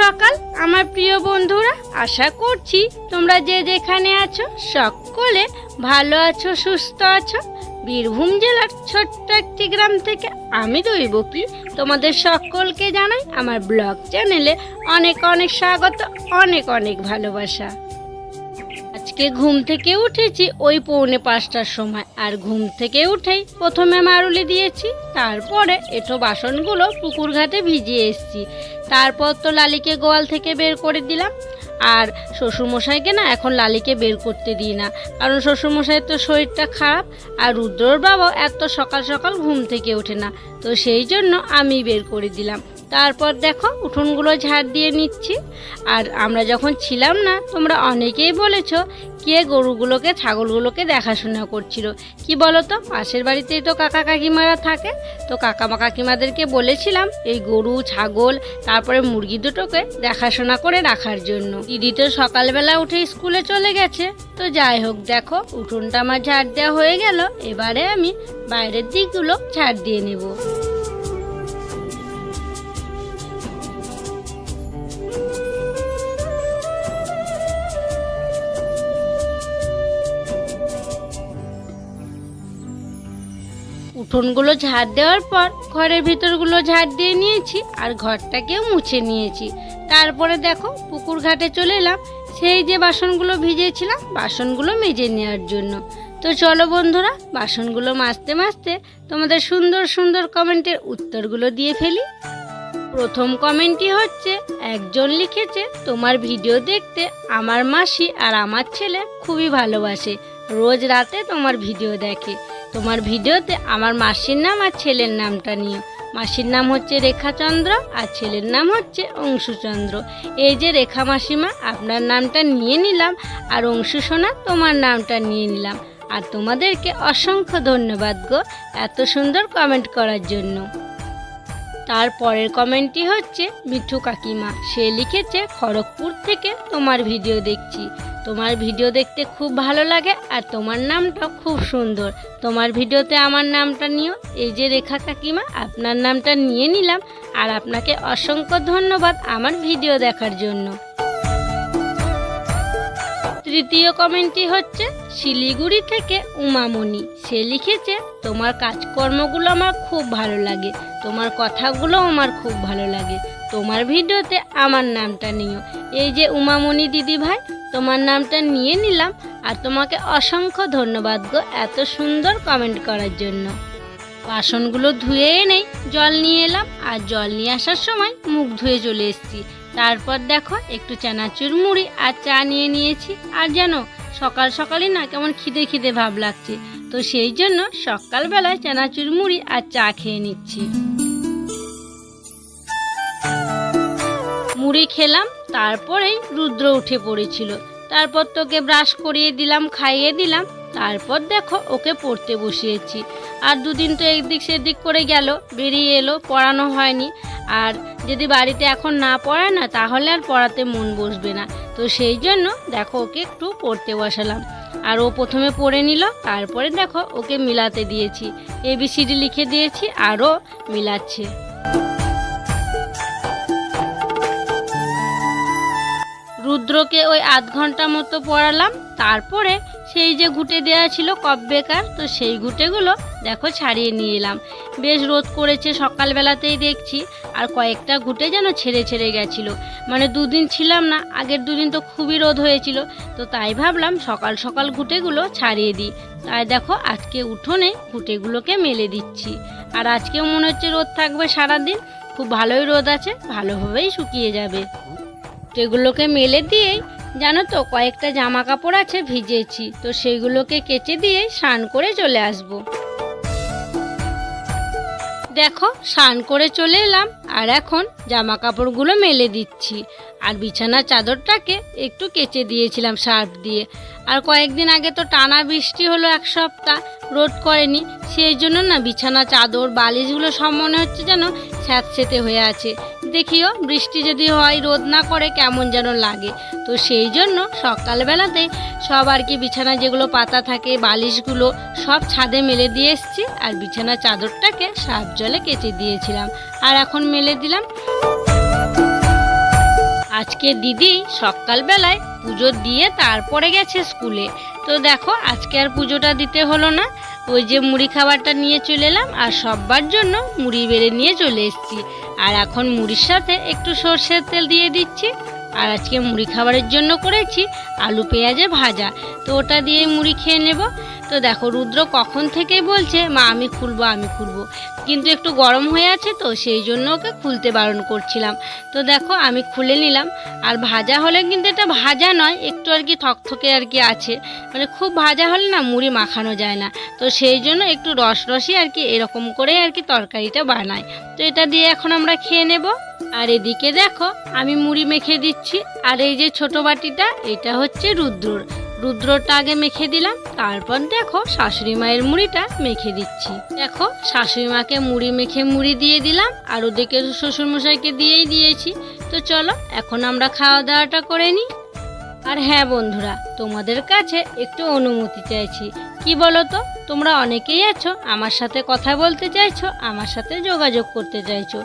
সকাল। আমার প্রিয় বন্ধুরা, আশা করছি তোমরা যে যেখানে আছো, সকলে ভালো আছো, সুস্থ আছো। বীরভূম জেলার ছোট্ট একটি গ্রাম থেকে আমি দৈবকী তোমাদের সকলকে জানাই আমার ব্লগ চ্যানেলে অনেক অনেক স্বাগত, অনেক অনেক ভালোবাসা। আজকে ঘুম থেকে উঠেছি ওই পৌনে পাঁচটার সময়। আর ঘুম থেকে উঠেই প্রথমে মারুলি দিয়েছি, তারপরে এঁঠো বাসনগুলো পুকুর ঘাটে ভিজিয়ে এসেছি। তারপর তো লালিকে গোয়াল থেকে বের করে দিলাম। আর শ্বশুরমশাইকে না এখন লালিকে বের করতে দিই না। কারণ শ্বশুরমশাইয়ের তো শরীরটা খারাপ, আর রুদ্রর বাবাও এত সকাল সকাল ঘুম থেকে ওঠে না। তো সেই জন্য আমি বের করে দিলাম। তারপর দেখো উঠোনগুলো ঝাড় দিয়ে নিচ্ছি। আর আমরা যখন ছিলাম না, তোমরা অনেকেই বলেছ কে গরুগুলোকে, ছাগলগুলোকে দেখাশোনা করছিল। কি বলো তো পাশের বাড়িতেই তো কাকা কাকিমারা থাকে। তো কাকামা কাকিমাদেরকে বলেছিলাম এই গরু, ছাগল, তারপরে মুরগি দুটোকে দেখাশোনা করে রাখার জন্য। দিদি তো সকালবেলা উঠে স্কুলে চলে গেছে। তো যাই হোক, দেখো উঠোনটা আমার ঝাড় দেওয়া হয়ে গেল। এবারে আমি বাইরের দিকগুলো ঝাড় দিয়ে নেব। উঠোনগুলো ঝাড় দেওয়ার পর ঘরের ভিতরগুলো ঝাড় দিয়ে নিয়েছি আর ঘরটাকেও মুছে নিয়েছি। তারপরে দেখো পুকুর ঘাটে চলে এলাম। সেই যে বাসনগুলো ভিজেছিলাম, বাসনগুলো মেজে নেওয়ার জন্য। তো চলো বন্ধুরা, বাসনগুলো মাজতে মাজতে তোমাদের সুন্দর সুন্দর কমেন্টের উত্তরগুলো দিয়ে ফেলি। প্রথম কমেন্টটি হচ্ছে, একজন লিখেছে, তোমার ভিডিও দেখতে আমার মাসি আর আমার ছেলে খুবই ভালোবাসে। রোজ রাতে তোমার ভিডিও দেখে। তোমার ভিডিওতে আমার মাসির নাম আর ছেলের নামটা নিয়ে মাসির নাম হচ্ছে রেখাচন্দ্র আর ছেলের নাম হচ্ছে অংশুচন্দ্র। এই যে রেখা মাসিমা, আপনার নামটা নিয়ে নিলাম আর অংশু সোনা তোমার নামটা নিয়ে নিলাম। আর তোমাদেরকে অসংখ্য ধন্যবাদ গো এত সুন্দর কমেন্ট করার জন্য। তার পরের কমেন্টটি হচ্ছে, মিঠু কাকিমা, সে লিখেছে, খড়গপুর থেকে তোমার ভিডিও দেখছি। তোমার ভিডিও দেখতে খুব ভালো লাগে আর তোমার নামটা খুব সুন্দর। তোমার ভিডিওতে আমার নামটা নিও। এই যে রেখা কাকিমা, আপনার নামটা নিয়ে নিলাম আর আপনাকে অসংখ্য ধন্যবাদ আমার ভিডিও দেখার জন্য। তৃতীয় কমেন্টটি হচ্ছে, শিলিগুড়ি থেকে উমামণি। সে লিখেছে, তোমার কাজকর্মগুলো আমার খুব ভালো লাগে। তোমার কথাগুলো আমার খুব ভালো লাগে। তোমার ভিডিওতে আমার নামটা নিও। এই যে উমামণি দিদি ভাই, তোমার নামটা নিয়ে নিলাম আর তোমাকে অসংখ্য ধন্যবাদ গো এত সুন্দর কমেন্ট করার জন্য। বাসনগুলো ধুয়ে এনেই জল নিয়ে এলাম আর জল নিয়ে আসার সময় মুখ ধুয়ে চলে এসেছি। তারপর দেখো একটু চানাচুর মুড়ি আর চা নিয়ে নিয়েছি। আর জানো, সকাল সকালই না কেমন খিদে খিদে ভাব লাগছে। তো সেই জন্য সকালবেলায় চানাচুর মুড়ি আর চা খেয়ে নিচ্ছি। মুড়ি খেলাম, তারপরেই রুদ্র উঠে পড়েছিল। তারপর তোকে ব্রাশ করিয়ে দিলাম, খাইয়ে দিলাম। তারপর দেখো, ওকে পড়তে বসিয়েছি। আর দুদিন তো একদিক সেদিক করে গেল, বেরিয়ে এলো, পড়ানো হয়নি। আর যদি বাড়িতে এখন না পড়ায় না, তাহলে আর পড়াতে মন বসবে না। তো সেই জন্য দেখো, ওকে একটু পড়তে বসালাম। আর ও প্রথমে পড়ে নিল, তারপরে দেখো, ওকে মিলাতে দিয়েছি। এবিসিডি লিখে দিয়েছি আরও মিলাচ্ছে। রুদ্রকে ওই আধ ঘণ্টা মতো পড়ালাম, তারপরে সেই যে ঘুটে দেওয়া ছিল কপ বেকার, তো সেই ঘুটেগুলো দেখো ছাড়িয়ে নিয়ে এলাম। বেশ রোদ করেছে, সকালবেলাতেই দেখছি, আর কয়েকটা ঘুটে যেন ছেড়ে ছেড়ে গেছিল। মানে দুদিন ছিলাম না, আগের দুদিন তো খুবই রোদ হয়েছিল, তো তাই ভাবলাম সকাল সকাল ঘুটেগুলো ছাড়িয়ে দিই। তাই দেখো আজকে উঠোনে ঘুটেগুলোকে মেলে দিচ্ছি। আর আজকেও মনে হচ্ছে রোদ থাকবে সারাদিন, খুব ভালোই রোদ আছে, ভালোভাবেই শুকিয়ে যাবে। সেগুলোকে মেলে দিয়েই জানো তো, কয়েকটা জামা কাপড় আছে ভিজেছি, তো সেগুলোকে কেচে দিয়ে স্নান করে চলে আসব। দেখো, স্নান করে চলে এলাম, আর এখন জামা কাপড়গুলো মেলে দিচ্ছি। আর বিছানার চাদরটাকে একটু কেচে দিয়েছিলাম সার্ফ দিয়ে। আর কয়েকদিন আগে তো টানা বৃষ্টি হলো এক সপ্তাহ, রোদ করেনি। সেই জন্য না বিছানা, চাদর, বালিশগুলো সব মনে হচ্ছে যেন স্যাঁতসেতে হয়ে আছে। দেখিও বৃষ্টি যদি হয়, রোদ না করে কেমন যেন লাগে। তো সেই জন্য সকালবেলাতে সব আর কি বিছানা যেগুলো পাতা থাকে, বালিশগুলো সব ছাদে মেলে দিয়ে এসছি। আর বিছানা চাদরটাকে সার্ফ জলে কেচে দিয়েছিলাম। আর এখন মেলে দিলাম আজকে দিদি সকালবেলায় পুজো দিয়ে তারপরে গেছে স্কুলে। তো দেখো, আজকে আর পুজোটা দিতে হলো না। ওই যে মুড়ি খাবারটা নিয়ে চলে এলাম, আর সববার জন্য মুড়ি বেড়ে নিয়ে চলে এসেছি। আর এখন মুড়ির সাথে একটু সর্ষের তেল দিয়ে দিচ্ছি। আর আজকে মুড়ি খাবারের জন্য করেছি আলু পেঁয়াজে ভাজা। তো ওটা দিয়ে মুড়ি খেয়ে নেব। তো দেখো রুদ্র কখন থেকেই বলছে, মা, আমি খুলবো আমি খুলবো। কিন্তু একটু গরম হয়ে আছে তো, সেই জন্য ওকে খুলতে বারণ করছিলাম। তো দেখো আমি খুলে নিলাম। আর ভাজা হলে কিন্তু এটা ভাজা নয়, একটু আর কি থকথকে আর কি আছে। মানে খুব ভাজা হলে না মুড়ি মাখানো যায় না। তো সেই জন্য একটু রস রসই আর কি এরকম করে আর কি তরকারিটা বানাই। তো এটা দিয়ে এখন আমরা খেয়ে নেব। আর এদিকে দেখো, আমি মুড়ি মেখে দিচ্ছি। আর এই যে ছোট বাটিটা, এটা হচ্ছে রুদ্রর। রুদ্রটা আগে মেখে দিলাম, তারপর দেখো শাশুড়ি মায়ের মুড়িটা মেখে দিচ্ছি। দেখো, শাশুড়ি মাকে মুড়ি মেখে মুড়ি দিয়ে দিলাম, আর ওদিকে শ্বশুরমশাইকে দিয়েই দিয়েছি। তো চলো, এখন আমরা খাওয়া দাওয়াটা করে নিই। আর হ্যাঁ বন্ধুরা, তোমাদের কাছে একটু অনুমতি চাইছি। কি বলো তো তোমরা অনেকেই আছো, আমার সাথে কথা বলতে চাইছো, আমার সাথে যোগাযোগ করতে চাইছো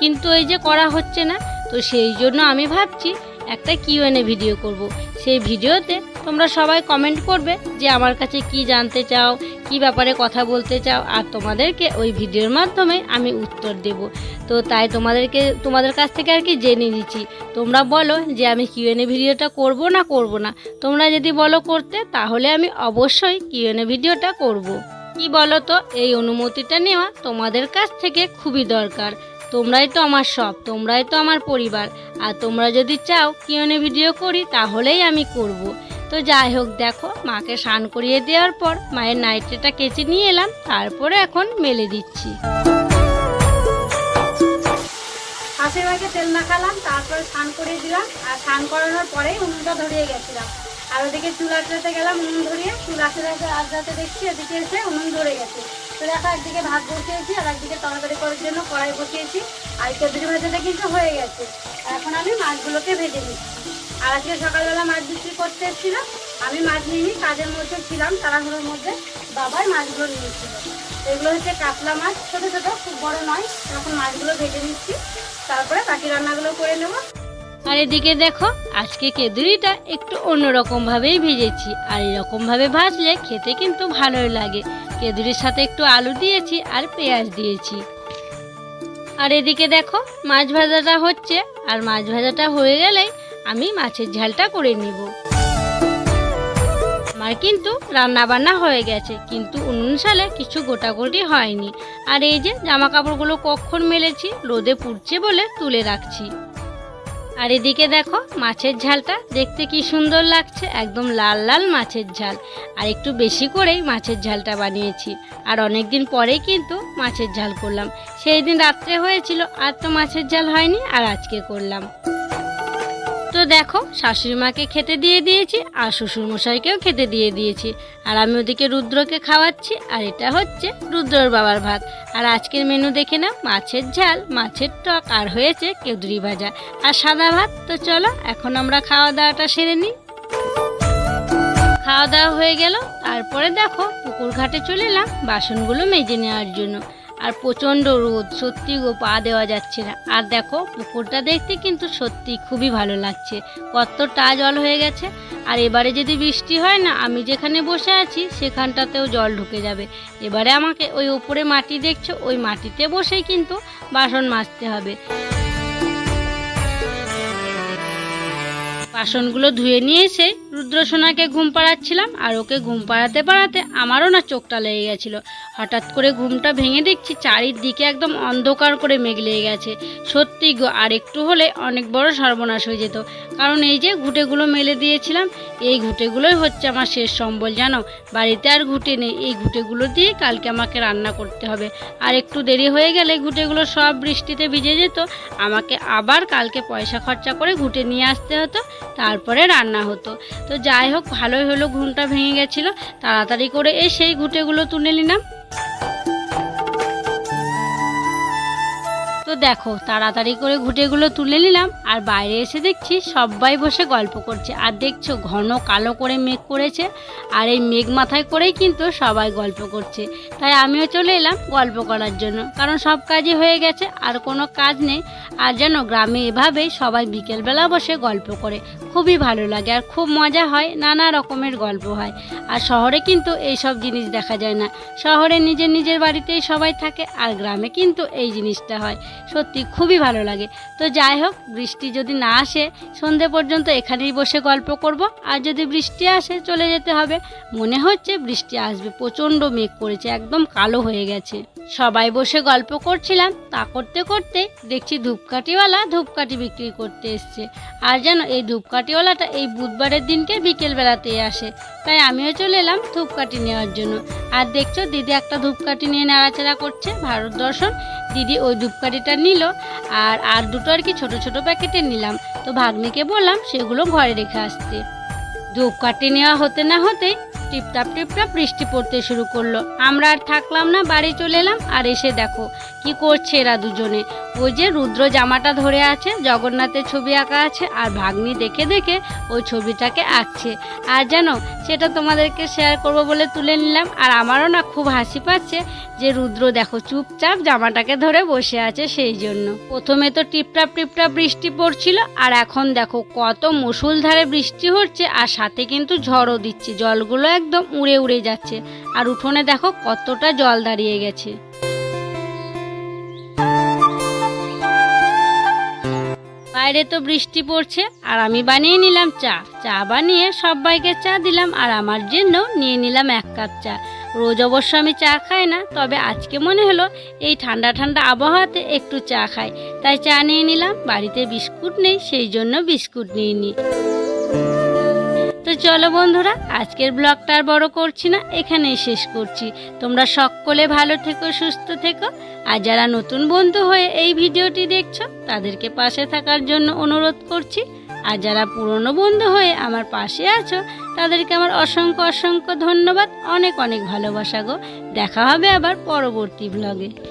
কিন্তু এই যে করা হচ্ছে না, তো সেই জন্য আমি ভাবছি একটা কিউএনএ ভিডিও করব। সেই ভিডিওতে তোমরা সবাই কমেন্ট করবে যে আমার কাছে কি জানতে চাও, কি ব্যাপারে কথা বলতে চাও, আর তোমাদেরকে ওই ভিডিওর মাধ্যমে আমি উত্তর দেব। তো তাই তোমাদেরকে, তোমাদের কাছ থেকে আর কি জেনে নিচ্ছি। তোমরা বলো যে আমি কিউএনএ ভিডিওটা করব না করব না। তোমরা যদি বলো করতে, তাহলে আমি অবশ্যই কিউএনএ ভিডিওটা করব। কি বলো তো এই অনুমতিটা নেওয়া তোমাদের কাছ থেকে খুবই দরকার। তোমরাই তো আমার সব, তোমরাই তো আমার পরিবার। আর তোমরা যদি চাও কিউএনএ ভিডিও করি, তাহলেই আমি করব। তো যাই হোক, দেখো, মাকে স্নান করিয়ে দেওয়ার পর মায়ের নাইটিটা কেচে নিয়ে এলাম, তারপরে এখন মেলে দিচ্ছি। হাসির মাকে তেল মাখালাম তারপরে স্নান করিয়ে দিলাম, আর স্নান করানোর পরেই উনুনটা ধরিয়ে গেছিলাম। আর ওদিকে চুল আঁচড়াতে গেলাম উনুন ধরিয়ে, চুল আঁচড়াতে আঁচড়াতে দেখছি, এদিকে এসে উনুন ধরে গেছে। তো দেখো একদিকে ভাত বসিয়েছি, আর একদিকে তরকারি করার জন্য কড়াই বসিয়েছি। আর কেদ্রি ভাজাটা কিন্তু হয়ে গেছে। এখন আমি মাছগুলোকে ভেজে নিচ্ছি। আর আজকে সকালবেলা মাছ বিক্রি করতে এসেছিলাম আমি মাছ নিয়ে কাজের মধ্যে ছিলাম, তাড়াহুড়োর মধ্যে বাবাই মাছগুলো নিয়েছিল। এগুলো হচ্ছে কাতলা মাছ, ছোটো ছোটো, খুব বড় নয়। এখন মাছগুলো ভেজে নিচ্ছি। তারপরে বাকি রান্নাগুলো করে নেব। আর এদিকে দেখো, আজকে কেদুরিটা একটু অন্যরকম ভাবেই ভেজেছি। আর এরকম ভাবে ভাজলে খেতে কিন্তু ভালোই লাগে। কেদুরির সাথে একটু আলু দিয়েছি আর পেঁয়াজ দিয়েছি। আর এদিকে দেখো, মাছ ভাজাটা হচ্ছে। আর মাছ ভাজাটা হয়ে গেলেই আমি মাছের ঝালটা করে নিব। আমার কিন্তু রান্না বান্না হয়ে গেছে, কিন্তু উনুন সালে কিছু গোটাগুটি হয়নি। আর এই যে জামা কাপড়গুলো কখন মেলেছি, রোদে পুড়ছে বলে তুলে রাখছি। আর এদিকে দেখো মাছের ঝালটা দেখতে কি সুন্দর লাগছে, একদম লাল লাল মাছের ঝাল। আর একটু বেশি করেই মাছের ঝালটা বানিয়েছি। আর অনেক দিন পরেই কিন্তু মাছের ঝাল করলাম। সেই দিন রাত্রে হয়েছিল, আর তো মাছের ঝাল হয়নি, আর আজকে করলাম। তো দেখো, শাশুড়ি মাকে খেতে দিয়ে দিয়েছি আর শ্বশুরমশাইকেও খেতে দিয়ে দিয়েছি। আর আমি ওদিকে রুদ্রকে খাওয়াচ্ছি, আর এটা হচ্ছে রুদ্রর বাবার ভাত। আর আজকের মেনু দেখে নাও, মাছের ঝাল, মাছের টক, আর হয়েছে কেউদুরি ভাজা। আর সাদা ভাত, তো চলো, এখন আমরা খাওয়া দাওয়াটা সেরে নিই। খাওয়া দাওয়া হয়ে গেল, তারপরে দেখো, পুকুর ঘাটে চলে এলাম বাসনগুলো মেজে নেওয়ার জন্য। আর প্রচণ্ড রোদ, সত্যি গো, পা দেওয়া যাচ্ছে না। আর দেখো, পুকুরটা দেখতে কিন্তু সত্যি খুবই ভালো লাগছে। কতটা জল হয়ে গেছে। আর এবারে যদি বৃষ্টি হয় না, আমি যেখানে বসে আছি, সেখানটাতেও জল ঢুকে যাবে। এবারে আমাকে ওই ওপরে মাটি দেখছ, ওই মাটিতে বসেই কিন্তু বাসন মাজতে হবে। বাসনগুলো ধুয়ে নিয়ে এসে রুদ্রসোনাকে ঘুম পাড়াচ্ছিলাম আর ওকে ঘুম পাড়াতে পাড়াতে আমারও না চোখটা লেগে গেছিল। হঠাৎ করে ঘুমটা ভেঙে দেখছি চারিদিকে একদম অন্ধকার করে মেঘ লেগে গেছে। সত্যি গো, আর একটু হলে অনেক বড় সর্বনাশ হয়ে যেত। কারণ এই যে ঘুঁটেগুলো মেলে দিয়েছিলাম, এই ঘুঁটেগুলোই হচ্ছে আমার শেষ সম্বল, জানো? বাড়িতে আর ঘুঁটে নেই। এই ঘুঁটেগুলো দিয়ে কালকে আমাকে রান্না করতে হবে। আর একটু দেরি হয়ে গেলে ঘুঁটেগুলো সব বৃষ্টিতে ভিজে যেত। আমাকে আবার কালকে পয়সা খরচা করে ঘুঁটে নিয়ে আসতে হতো, তারপরে রান্না হতো। তো যাই হোক, ভালোই হলো, ঘুমটা ভেঙে গেছিল। তাড়াতাড়ি করে এই সেই ঘুঁটেগুলো তুলে নিলাম। তো দেখো, তাড়াতাড়ি করে ঘুটেগুলো তুলে নিলাম, আর বাইরে এসে দেখছি সবাই বসে গল্প করছে। আর দেখছ, ঘন কালো করে মেঘ করেছে, আর এই মেঘ মাথায় করেই কিন্তু সবাই গল্প করছে। তাই আমিও চলে এলাম গল্প করার জন্য, কারণ সব কাজই হয়ে গেছে, আর কোনো কাজ নেই। আর যেন গ্রামে এভাবেই সবাই বিকেলবেলা বসে গল্প করে। খুবই ভালো লাগে, আর খুব মজা হয়, নানা রকমের গল্প হয়। আর শহরে কিন্তু এই সব জিনিস দেখা যায় না। শহরে নিজের নিজের বাড়িতেই সবাই থাকে, আর গ্রামে কিন্তু এই জিনিসটা হয়। সত্যি খুবই ভালো লাগে। তো যাই হোক, বৃষ্টি যদি না আসে, সন্ধে পর্যন্ত এখানেই বসে গল্প করব। আর যদি বৃষ্টি আসে, চলে যেতে হবে। মনে হচ্ছে বৃষ্টি আসবে, প্রচণ্ড মেঘ করেছে, একদম কালো হয়ে গেছে। সবাই বসে গল্প করছিলাম, তা করতে করতে দেখছি ধূপকাঠিওয়ালা ধূপকাঠি বিক্রি করতে এসছে। আর যেন এই ধূপকাঠিওয়ালাটা এই বুধবারের দিনকে বিকেলবেলাতেই আসে। তাই আমিও চলে এলাম ধূপকাঠি নেওয়ার জন্য। আর দেখছ, দিদি একটা ধূপকাঠি নিয়ে নাড়াচাড়া করছে, ভারত দর্শন। দিদি ওই ধূপকাঠিটা নিল, আর আর দুটো আর কি ছোট ছোট প্যাকেটে নিলাম। তো ভাগ্নিকে বললাম, সেগুলো ঘরে রেখে আসতে। ধূপকাঠি নেওয়া হতে না হতেই টিপটাপ টিপটাপ বৃষ্টি পড়তে শুরু করল। আমরা আর থাকলাম না, বাড়ি চলে এলাম, আর এসে দেখো কি করছে এরা দুজনে? ওই যে রুদ্র জামাটা ধরে আছে, জগন্নাথের ছবি আঁকা আছে, আর ভাগ্নি দেখে দেখে ওই ছবিটাকে আঁকছে। আর জানো, সেটা তোমাদেরকে শেয়ার করব বলে তুলে নিলাম, আর আমারও না খুব হাসি পাচ্ছে যে রুদ্র দেখো চুপচাপ জামাটাকে ধরে বসে আছে সেই জন্য। প্রথমে তো টিপটাপ টিপটাপ বৃষ্টি পড়ছিল, আর এখন দেখো কত মুসুলধারে বৃষ্টি হচ্ছে, আর সাথে কিন্তু ঝড়ও দিচ্ছে, জলগুলো একদম উড়ে উড়ে যাচ্ছে। আর উঠোনে দেখো কতটা জল দাঁড়িয়ে গেছে। বাইরে তো বৃষ্টি পড়ছে, আর আমি বানিয়ে নিলাম চা। চা বানিয়ে সবাইকে চা দিলাম, আর আমার জন্য নিয়ে নিলাম এক কাপ চা। রোজ অবশ্য আমি চা খাই না, তবে আজকে মনে হলো এই ঠান্ডা ঠান্ডা আবহাওয়াতে একটু চা খাই। তাই চা নিয়ে নিলাম, বাড়িতে বিস্কুট নেই, সেই জন্য বিস্কুট নিয়ে নিই তো চলো বন্ধুরা, আজকের ব্লগটা আর বড় করছি না, এখানেই শেষ করছি। তোমরা সকলে ভালো থেকো, সুস্থ থেকো, আর যারা নতুন বন্ধু হয়ে এই ভিডিওটি দেখছ, তাদেরকে পাশে থাকার জন্য অনুরোধ করছি। আর যারা পুরনো বন্ধু হয়ে আমার পাশে আছো, তাদেরকে আমার অসংখ্য অসংখ্য ধন্যবাদ, অনেক অনেক ভালোবাসা গো। দেখা হবে আবার পরবর্তী ব্লগে